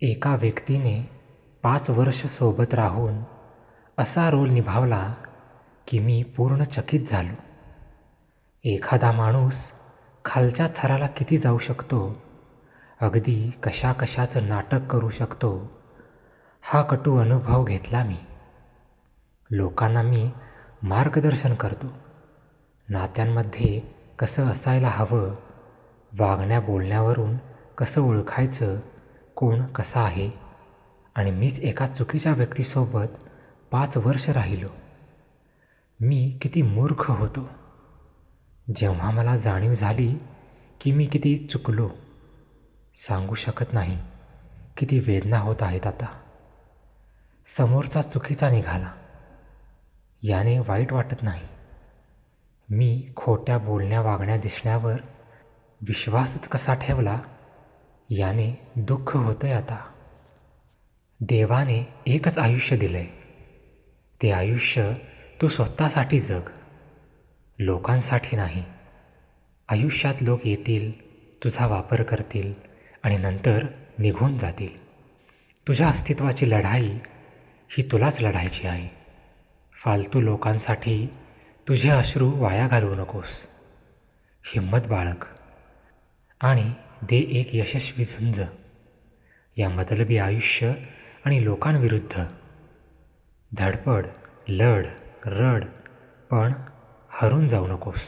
एका व्यक्तीने पाच वर्ष सोबत राहून असा रोल निभावला की मी पूर्ण चकित झालो. एखादा माणूस खालच्या थराला किती जाऊ शकतो? अगदी कशा कशाचं नाटक करू शकतो? हा कटू अनुभव घेतला मी. लोकांना मी मार्गदर्शन करतो. नात्यांमध्ये कसं असायला हवं? वागण्या बोलण्यावरून कसं ओळखायचं? कोण कसा आहे? आणि मीच एका चुकीच्या व्यक्तीसोबत पाच वर्ष राहिलो. मी किती मूर्ख होतो. जेव्हा मला जाणीव झाली की मी किती चुकलो सांगू शकत नाही किती वेदना होत आहेत आता. समोरचा चुकीचा निघाला. याने वाईट वाटत नाही. मी खोट्या बोलण्या वागण्या दिसण्यावर विश्वासच कसा ठेवला याने दुःख होतंय आता. देवाने एकच आयुष्य दिलंय. ते आयुष्य तू स्वतःसाठी जग लोकांसाठी नाही. आयुष्यात लोक येतील तुझा वापर करतील आणि नंतर निघून जातील. तुझ्या अस्तित्वाची लढाई ही तुलाच लढायची आहे. फालतू लोकांसाठी तुझे अश्रू वाया घालवू नकोस. हिंमत बाळग. आणि दे एक यशस्वी झुंज. या मतलबी आयुष्य आणि लोकांविरुद्ध. धडपड लढ रड पण हरून जाऊ नकोस.